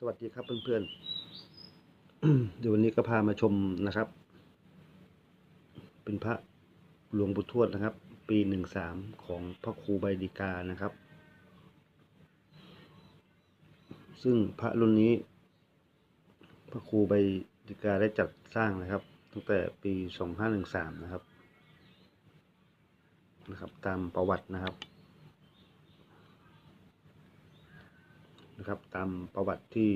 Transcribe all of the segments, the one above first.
สวัสดีครับเพื่อนๆ เดี๋ยววันนี้ก็พามาชมนะครับ เป็นพระหลวงปู่ทวดนะครับ ปีหนึ่งสามของพระครูใบดีกานะครับ ซึ่งพระรุ่นนี้ พระครูใบดีกาได้จัดสร้างนะครับ ตั้งแต่ปีสองห้าหนึ่งสามนะครับนะครับ ตามประวัตินะครับ นะครับ ตามประวัติที่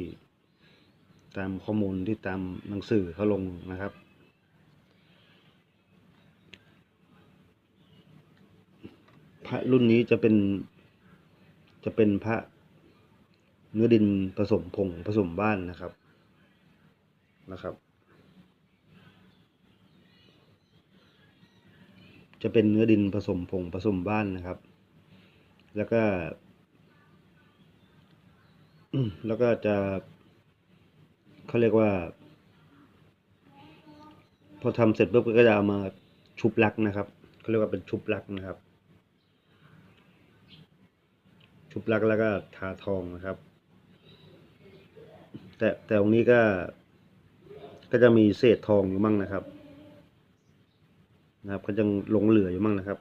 ตามข้อมูลที่ตามหนังสือเขาลงนะครับ พระรุ่นนี้จะเป็นจะเป็นพระเนื้อดินผสมผงผสมบ้านนะครับนะครับ จะเป็นเนื้อดินผสมผงผสมบ้านนะครับ แล้วก็ แล้วก็จะเขาเรียกว่า พอทำเสร็จปุ๊บก็จะเอามาชุบลักนะครับเขาเรียกว่าเป็นชุบลักนะครับ ชุบลักแล้วก็ทาทองนะครับ แต่แต่ตรงนี้ก็ก็จะมีเศษทองอยู่มั่งนะครับ นะครับก็ยังหลงเหลืออยู่มั่งนะครับ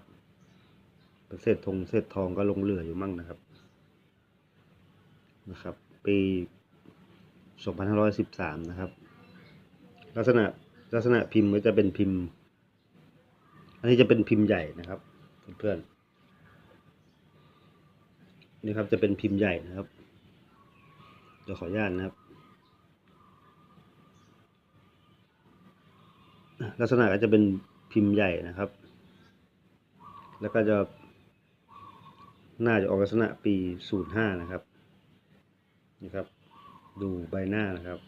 เศษทองเศษทองก็หลงเหลืออยู่มั่งนะครับนะครับ ปี 2513 นะครับ ลักษณะลักษณะพิมพ์ก็จะเป็นพิมพ์ อันนี้จะเป็นพิมพ์ใหญ่นะครับเพื่อนๆนี่ครับจะเป็นพิมพ์ใหญ่นะครับเดี๋ยวขออนุญาตนะครับ ลักษณะก็จะเป็นพิมพ์ใหญ่นะครับ แล้วก็จะน่าจะออกลักษณะปี 05 นะครับ นี่ครับ ดูใบหน้านะครับ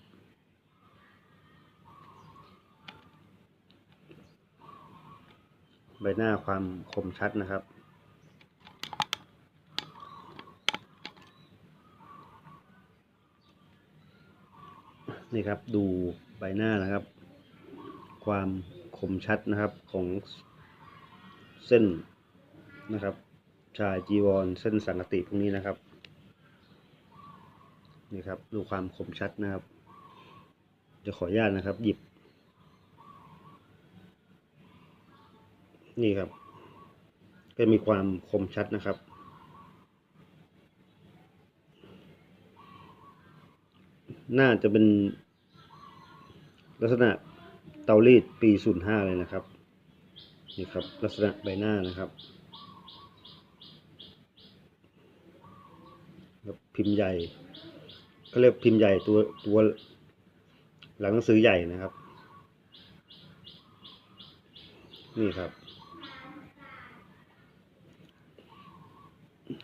ใบหน้าความคมชัดนะครับนี่ครับดูใบหน้านะครับ ความคมชัดนะครับของเส้นนะครับ ชายจีวรเส้นสังกติพวกนี้นะครับ นี่ครับ ดูความคมชัดนะครับ จะขออนุญาตนะครับ หยิบ นี่ครับ ก็มีความคมชัดนะครับ น่าจะเป็นลักษณะเตารีดปี 05 เลยนะครับ นี่ครับ ลักษณะใบหน้านะครับพิมพ์ใหญ่ เขาเรียกพิมพ์ใหญ่ตัวตัวหลังหนังสือใหญ่นะครับ นี่ครับ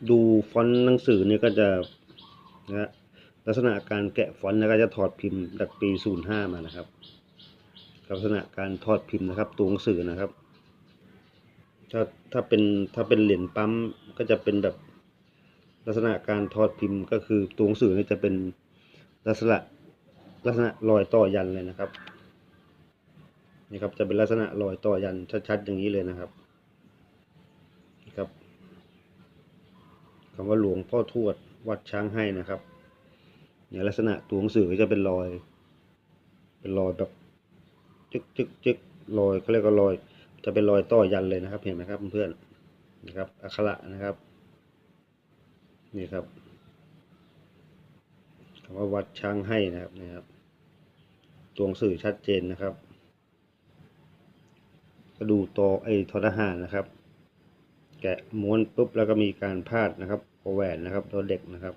ดูฟอนต์หนังสือเนี่ยก็จะนะฮะลักษณะการแกะฟอนต์แล้วก็จะถอดพิมพ์จากปี 05 มานะครับ ลักษณะการทอดพิมพ์นะครับ ตัวหนังสือนะครับ ถ้าถ้าเป็นถ้าเป็นเหรียญปั๊มก็จะเป็นแบบ ลักษณะการทอดพิมพ์ก็คือตัวหนังสือเนี่ยจะเป็นลักษณะลักษณะรอยต่อยันเลยนะครับนี่ครับจะเป็นลักษณะรอยต่อยันชัดๆอย่างนี้เลยนะครับนี่ครับคำว่าหลวงพ่อทวดวัดช้างให้นะครับเนี่ยลักษณะตัวหนังสือก็จะเป็นรอย เป็นรอยแบบจึกจึกจึกรอยเขาเรียกว่ารอย จะเป็นรอยต่อยันเลยนะครับ เห็นไหมครับเพื่อนๆนะครับอักขระนะครับ นี่ครับคำว่าวัดช้างให้นะครับนี่ครับตัวงสื่อชัดเจนนะครับก็ดูตัวไอทอทหารนะครับ แกะม้วนปุ๊บแล้วก็มีการพาดนะครับแหวนนะครับตัวเด็กนะครับ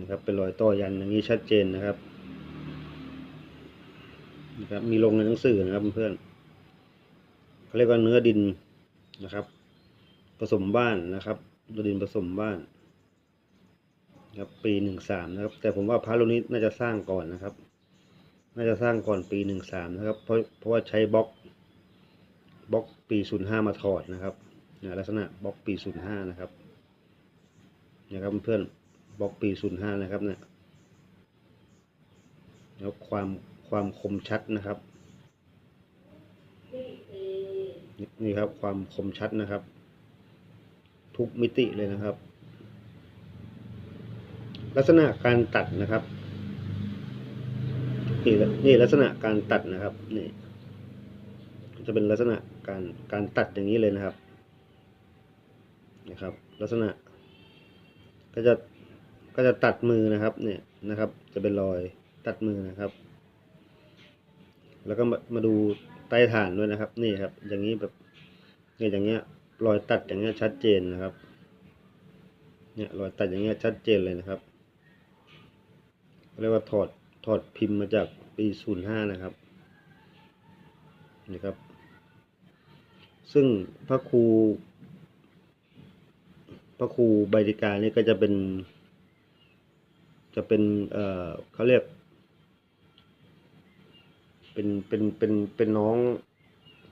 นะครับ เป็นรอยต่อยันอย่างนี้ชัดเจนนะครับนะครับ มีลงในหนังสือนะครับเพื่อนเขาเรียกว่าเนื้อดินนะครับ ผสมบ้านนะครับเนื้อดินผสมบ้านครับปีหนึ่งสามนะครับ แต่ผมว่าพระรุ่นนี้น่าจะสร้างก่อนนะครับ น่าจะสร้างก่อนปีหนึ่งสามนะครับ เพราะเพราะว่าใช้บล็อกบล็อกปีศูนย์ห้ามาถอดนะครับนลักษณะบล็อกปีศูนย์ห้านะครับนะครับเพื่อนบล็อกปีศูนย์ห้านะครับเนี่ยแล้วความความคมชัดนะครับ นี่ครับความคมชัดนะครับ ทุกมิติเลยนะครับ ลักษณะการตัดนะครับนี่นี่ลักษณะการตัดนะครับนี่จะเป็นลักษณะการการตัดอย่างนี้เลยนะครับนะครับ ลักษณะ ก็จะก็จะตัดมือนะครับ เนี่ยนะครับ จะเป็นรอยตัดมือนะครับ แล้วก็มามาดูใต้ฐานด้วยนะครับ นี่ครับ อย่างนี้แบบเนี่ยอย่างเงี้ย รอยตัดอย่างเงี้ยชัดเจนนะครับ เนี่ยรอยตัดอย่างเงี้ยชัดเจนเลยนะครับ เรียกว่าถอดถอดพิมพ์มาจากปีศูนย์ห้านะครับนี่ครับ ซึ่งพระครู พระครูใบดิกานี่ก็จะเป็น จะเป็น เอ่อเขาเรียก เป็น เป็น เป็น เป็นน้อง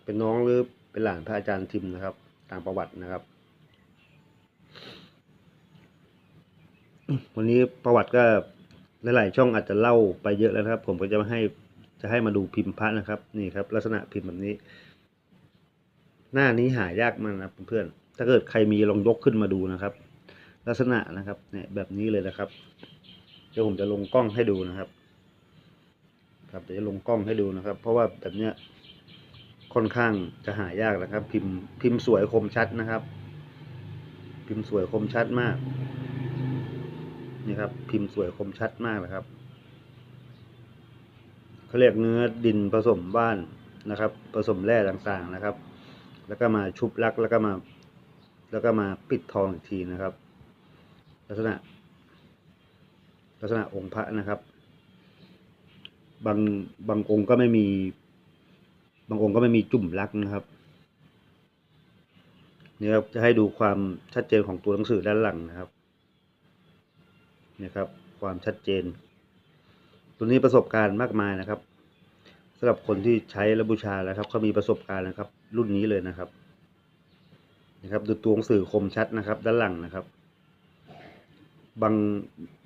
เป็นน้องหรือเป็นหลานพระอาจารย์ทิมนะครับ ตามประวัตินะครับ วันนี้ประวัติก็หลายๆช่องอาจจะเล่าไปเยอะแล้วนะครับ ผมก็จะมาให้จะให้มาดูพิมพ์พระนะครับ นี่ครับ ลักษณะพิมพ์แบบนี้ หน้านี้หายากมากนะเพื่อนๆถ้าเกิดใครมีลองยกขึ้นมาดูนะครับ ลักษณะนะครับเนี่ยแบบนี้เลยนะครับ เดี๋ยวผมจะลงกล้องให้ดูนะครับ ครับเดี๋ยวจะลงกล้องให้ดูนะครับ เพราะว่าแบบเนี้ย ค่อนข้างจะหายากนะครับ พิมพ์พิมพ์สวยคมชัดนะครับ พิมพ์สวยคมชัดมาก นี่ครับ พิมพ์สวยคมชัดมากนะครับเขาเรียกเนื้อดินผสมบ้านนะครับ ผสมแร่ต่างๆนะครับ แล้วก็มาชุบลักแล้วก็มา แล้วก็มาปิดทองอีกทีนะครับ ลักษณะ ลักษณะองค์พระนะครับ บางบางองค์ก็ไม่มี บางองค์ก็ไม่มีจุ่มลักนะครับนี่ครับจะให้ดูความชัดเจนของตัวหนังสือด้านหลังนะครับนี่ครับ ความชัดเจน ตัวนี้ประสบการณ์มากมายนะครับสำหรับคนที่ใช้และบูชาแล้วครับเขามีประสบการณ์นะครับ รุ่นนี้เลยนะครับนะครับดูตัวหนังสือคมชัดนะครับ ด้านหลังนะครับ บาง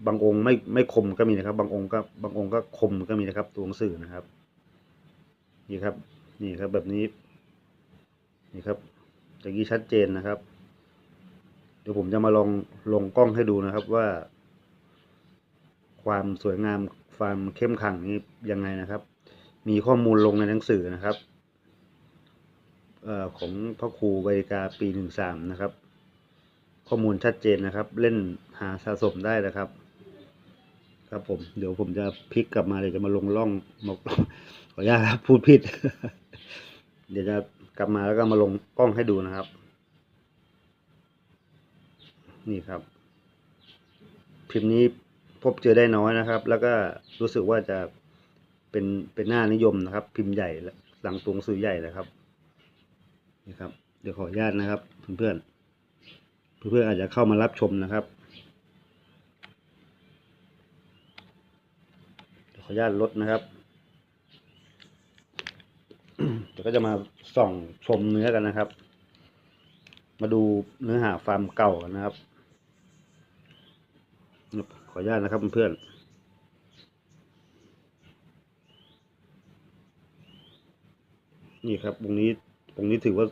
บางองค์ไม่ไม่คมก็มีนะครับ บางองค์ก็บางองค์ก็คมก็มีนะครับ ตัวหนังสือนะครับนี่ครับ นี่ครับแบบนี้ นี่ครับอย่างนี้ชัดเจนนะครับ เดี๋ยวผมจะมาลองลงกล้องให้ดูนะครับว่า ความสวยงามความเข้มขังนี้ยังไงนะครับ มีข้อมูลลงในหนังสือนะครับเอ่อของพระครูใบกาปีหนึ่งสามนะครับ ข้อมูลชัดเจนนะครับ เล่นหาสะสมได้นะครับ ครับผมเดี๋ยวผมจะพลิกกลับมาเดี๋ยวจะมาลงล่องมาขออนุญาตครับพูดผิด เดี๋ยวจะกลับมาแล้วก็มาลงกล้องให้ดูนะครับ นี่ครับ พิมพ์นี้พบเจอได้น้อยนะครับ แล้วก็รู้สึกว่าจะเป็นเป็นหน้านิยมนะครับ พิมพ์ใหญ่หลังตัวหนังสื่อใหญ่นะครับนี่ครับ เดี๋ยวขออนุญาตนะครับ เพื่อนๆเพื่อนๆอาจจะเข้ามารับชมนะครับขออนุญาตลดนะครับ เดี๋ยว ก็จะมาส่องชมเนื้อกันนะครับ มาดูเนื้อหาฟาร์มเก่ากันนะครับ ขออนุญาตนะครับเพื่อนนี่ครับตรงนี้ตรงนี้ถือว่า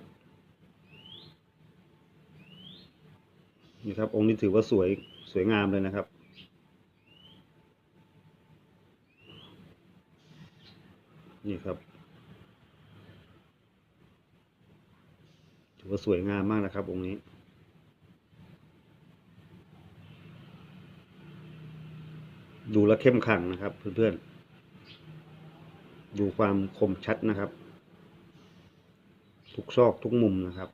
นี่ครับ องค์นี้ถือว่าสวยสวยงามเลยนะครับ นี่ครับ ถือว่าสวยงามมากนะครับองค์นี้ ดูแลวเข้มขังนะครับเพื่อนๆ ดูความคมชัดนะครับ ทุกซอกทุกมุมนะครับ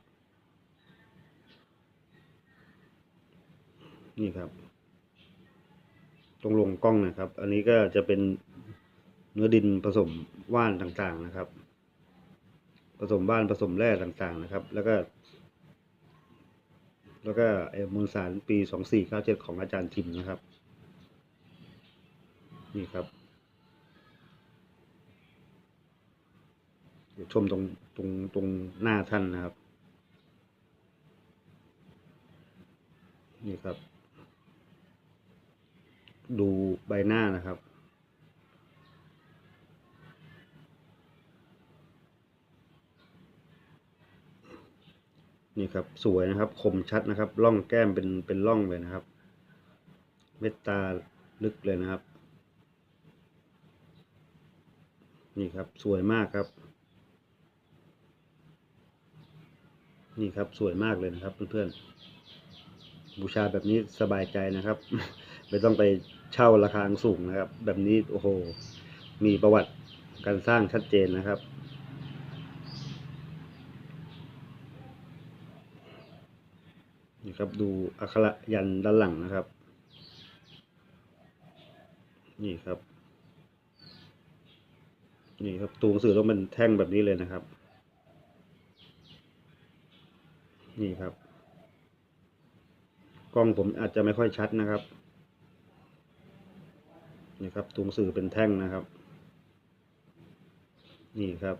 นี่ครับ ตรงลงกล้องนะครับ อันนี้ก็จะเป็นเนื้อดินผสมว่านต่างๆนะครับ ผสมว่านผสมแร่ต่างๆนะครับ แล้วก็ แล้วก็ไอ้มูลสารปีสองสี่เก้าเจ็ดของอาจารย์ทิมนะครับ นี่ครับชมตรงตรงตรงหน้าท่านนะครับ นี่ครับ ดูใบหน้านะครับ นี่ครับสวยนะครับคมชัดนะครับร่องแก้มเป็นเป็นร่องเลยนะครับ เม็ดตาลึกเลยนะครับ นี่ครับสวยมากครับ นี่ครับสวยมากเลยนะครับเพื่อนๆบูชาแบบนี้สบายใจนะครับ ไม่ต้องไปเช่าราคาสูงนะครับ แบบนี้โอ้โหมีประวัติการสร้างชัดเจนนะครับ ครับ ดูอักขระยันด้านหลังนะครับ นี่ครับ นี่ครับตัวหนังสือต้องเป็นแท่งแบบนี้เลยนะครับ นี่ครับ กล้องผมอาจจะไม่ค่อยชัดนะครับนี่ครับตัวหนังสือเป็นแท่งนะครับ นี่ครับ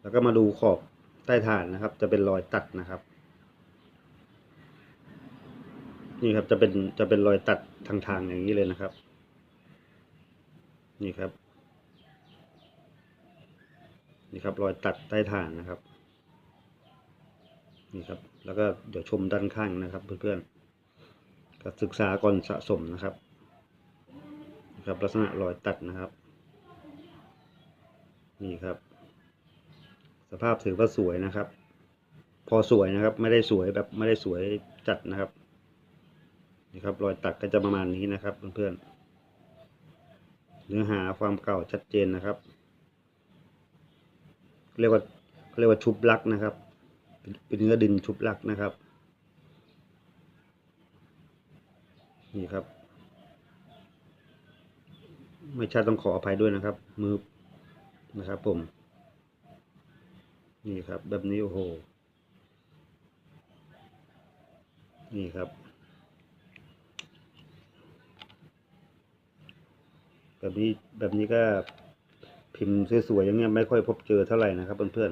แล้วก็มาดูขอบใต้ฐานนะครับ จะเป็นรอยตัดนะครับ นี่ครับจะเป็นจะเป็นรอยตัดทางทางๆอย่างนี้เลยนะครับ นี่ครับ นี่ครับรอยตัดใต้ฐานนะครับ นี่ครับ แล้วก็เดี๋ยวชมด้านข้างนะครับ เพื่อนๆก็ศึกษาก่อนสะสมนะครับนะครับลักษณะรอยตัดนะครับ นี่ครับ สภาพถือว่าสวยนะครับ พอสวยนะครับ ไม่ได้สวยแบบไม่ได้สวยจัดนะครับ นี่ครับรอยตัดก็จะประมาณนี้นะครับเพื่อนๆเนื้อหาความเก่าชัดเจนนะครับเรียกว่าเรียกว่าชุบลักนะครับเป็นเป็นเนื้อดินชุบลักนะครับ นี่ครับ ไม่ชัดต้องขออภัยด้วยนะครับ มือนะครับผม นี่ครับ แบบนี้โอ้โห นี่ครับ แบบนี้แบบนี้ก็พิมพ์สวยๆอย่างเงี้ยไม่ค่อยพบเจอเท่าไหร่นะครับเพื่อน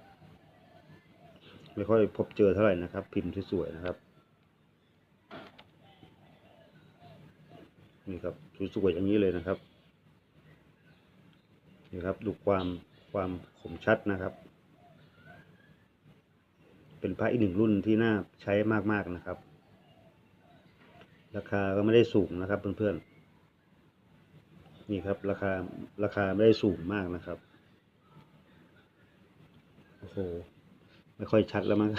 ๆไม่ค่อยพบเจอเท่าไหร่นะครับ พิมพ์สวยๆนะครับนี่ครับสวยๆอย่างนี้เลยนะครับนี่ครับดูความความคมชัดนะครับ เป็นพระอีกหนึ่งรุ่นที่น่าใช้มากๆนะครับ ราคาก็ไม่ได้สูงนะครับเพื่อนๆ นี่ครับ ราคาราคาไม่ได้สูงมากนะครับโอ้โหไม่ค่อยชัดแล้วมั้ง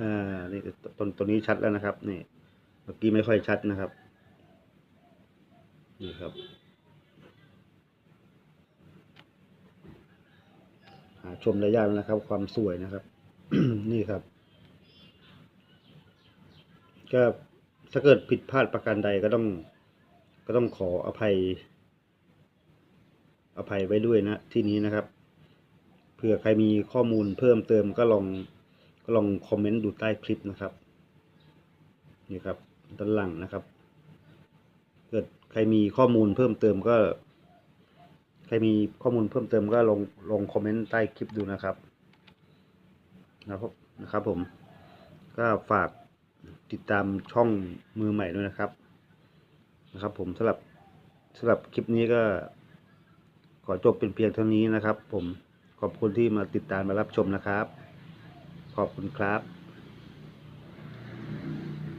อ่านี่ตัวตัวนี้ชัดแล้วนะครับนี่เมื่อกี้ไม่ค่อยชัดนะครับ นี่ครับ หาชมได้ยากนะครับ ความสวยนะครับ นี่ครับ ก็ถ้าเกิดผิดพลาดประการใดก็ต้องก็ต้องขออภัย อภัยไว้ด้วยนะที่นี้นะครับเผื่อใครมีข้อมูลเพิ่มเติมก็ลองก็ลองคอมเมนต์ดูใต้คลิปนะครับนี่ครับด้านหลังนะครับ เกิดใครมีข้อมูลเพิ่มเติมก็ ใครมีข้อมูลเพิ่มเติมก็ลองลองคอมเมนต์ใต้คลิปดูนะครับนะครับนะครับผมก็ฝาก ติดตามช่องมือใหม่ด้วยนะครับ นะครับ ผมสำหรับสำหรับคลิปนี้ก็ ขอจบเป็นเพียงเท่านี้นะครับ ผมขอบคุณที่มาติดตามมารับชมนะครับ ขอบคุณครับ